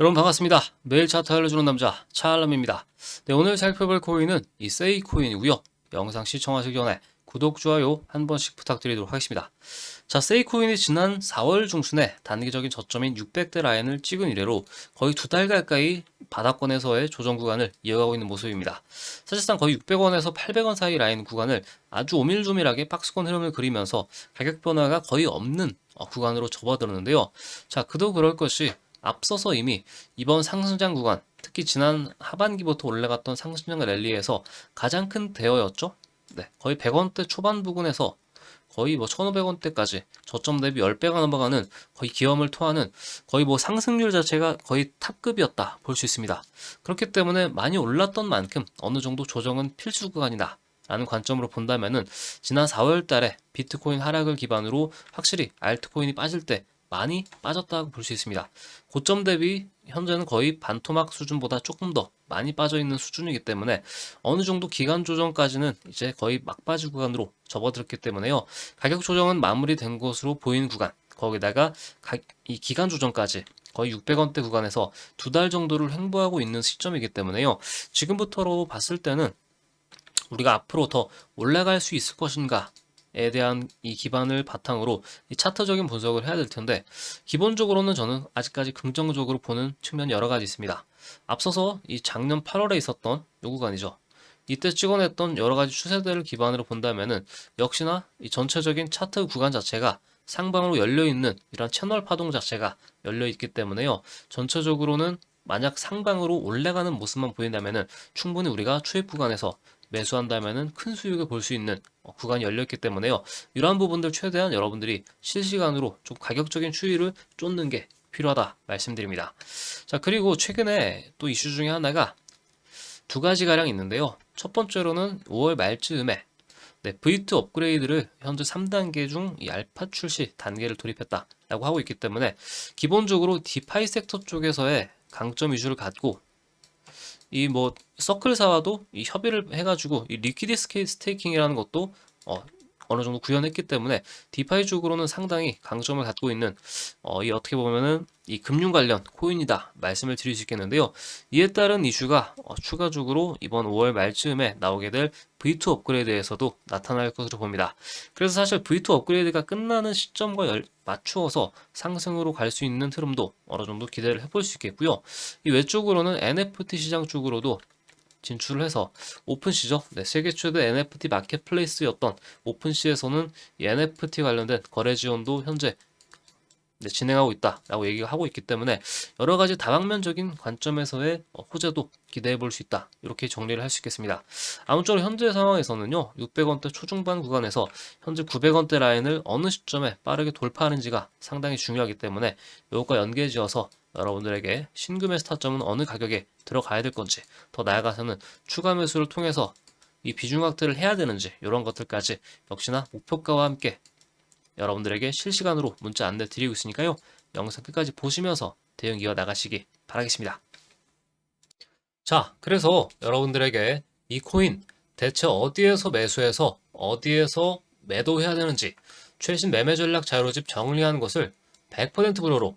여러분 반갑습니다. 매일 차트 알려주는 남자 차알람입니다. 네, 오늘 살펴볼 코인은 이 세이 코인이고요. 영상 시청하시기 전에 구독, 좋아요 한 번씩 부탁드리도록 하겠습니다. 자, 세이 코인이 지난 4월 중순에 단기적인 저점인 600대 라인을 찍은 이래로 거의 두 달 가까이 바닥권에서의 조정 구간을 이어가고 있는 모습입니다. 사실상 거의 600원에서 800원 사이 라인 구간을 아주 오밀조밀하게 박스권 흐름을 그리면서 가격 변화가 거의 없는 어, 구간으로 접어들었는데요. 자, 그도 그럴 것이 앞서서 이미 이번 상승장 구간, 특히 지난 하반기부터 올라갔던 상승장 랠리에서 가장 큰 대여였죠. 네, 거의 100원대 초반 부근에서 거의 뭐 1,500원대까지 저점 대비 10배가 넘어가는 거의 기염을 토하는 거의 뭐 상승률 자체가 거의 탑급이었다 볼 수 있습니다. 그렇기 때문에 많이 올랐던 만큼 어느 정도 조정은 필수 구간이다. 라는 관점으로 본다면은 지난 4월 달에 비트코인 하락을 기반으로 확실히 알트코인이 빠질 때 많이 빠졌다고 볼 수 있습니다. 고점 대비 현재는 거의 반토막 수준보다 조금 더 많이 빠져 있는 수준이기 때문에 어느 정도 기간 조정까지는 이제 거의 막바지 구간으로 접어들었기 때문에요. 가격 조정은 마무리된 것으로 보이는 구간. 거기다가 가- 이 기간 조정까지 거의 600원대 구간에서 두 달 정도를 횡보하고 있는 시점이기 때문에요. 지금부터로 봤을 때는 우리가 앞으로 더 올라갈 수 있을 것인가 에 대한 이 기반을 바탕으로 이 차트적인 분석을 해야 될 텐데 기본적으로는 저는 아직까지 긍정적으로 보는 측면이 여러 가지 있습니다. 앞서서 이 작년 8월에 있었던 요 구간이죠. 이때 찍어냈던 여러 가지 추세들을 기반으로 본다면은 역시나 이 전체적인 차트 구간 자체가 상방으로 열려 있는 이런 채널 파동 자체가 열려 있기 때문에요. 전체적으로는 만약 상방으로 올라가는 모습만 보인다면은 충분히 우리가 추입 구간에서 매수한다면은 큰 수익을 볼 수 있는 어, 구간이 열렸기 때문에요. 이러한 부분들 최대한 여러분들이 실시간으로 좀 가격적인 추이를 쫓는 게 필요하다 말씀드립니다. 자, 그리고 최근에 또 이슈 중에 하나가 두 가지 가량 있는데요. 첫 번째로는 5월 말쯤에 네, V2 업그레이드를 현재 3단계 중 이 알파 출시 단계를 돌입했다라고 하고 있기 때문에 기본적으로 디파이 섹터 쪽에서의 강점 위주를 갖고 이 뭐 서클사와도 이 협의를 해가지고 이 리퀴드 스테이킹이라는 것도 어, 어느 정도 구현했기 때문에 디파이 쪽으로는 상당히 강점을 갖고 있는 어, 이 어떻게 보면은 이 금융 관련 코인이다 말씀을 드릴 수 있겠는데요. 이에 따른 이슈가 어, 추가적으로 이번 5월 말쯤에 나오게 될 V2 업그레이드에서도 나타날 것으로 봅니다. 그래서 사실 V2 업그레이드가 끝나는 시점과 열- 맞추어서 상승으로 갈 수 있는 흐름도 어느 정도 기대를 해볼 수 있겠고요. 이 외쪽으로는 NFT 시장 쪽으로도 진출을 해서 오픈시죠. 네, 세계 최대 NFT 마켓플레이스였던 오픈시에서는 이 NFT 관련된 거래 지원도 현재 네, 진행하고 있다라고 얘기를 하고 있기 때문에 여러 가지 다방면적인 관점에서의 어, 호재도 기대해 볼 수 있다. 이렇게 정리를 할 수 있겠습니다. 아무쪼록 현재 상황에서는요, 600원대 초중반 구간에서 현재 900원대 라인을 어느 시점에 빠르게 돌파하는지가 상당히 중요하기 때문에 이것과 연계지어서 여러분들에게 신규 매수 타점은 어느 가격에 들어가야 될 건지, 더 나아가서는 추가 매수를 통해서 이 비중 확대를 해야 되는지 이런 것들까지 역시나 목표가와 함께 여러분들에게 실시간으로 문자 안내 드리고 있으니까요. 영상 끝까지 보시면서 대응 이어 나가시기 바라겠습니다. 자, 그래서 여러분들에게 이 코인 대체 어디에서 매수해서 어디에서 매도해야 되는지 최신 매매 전략 자료집 정리한 것을 100% 무료로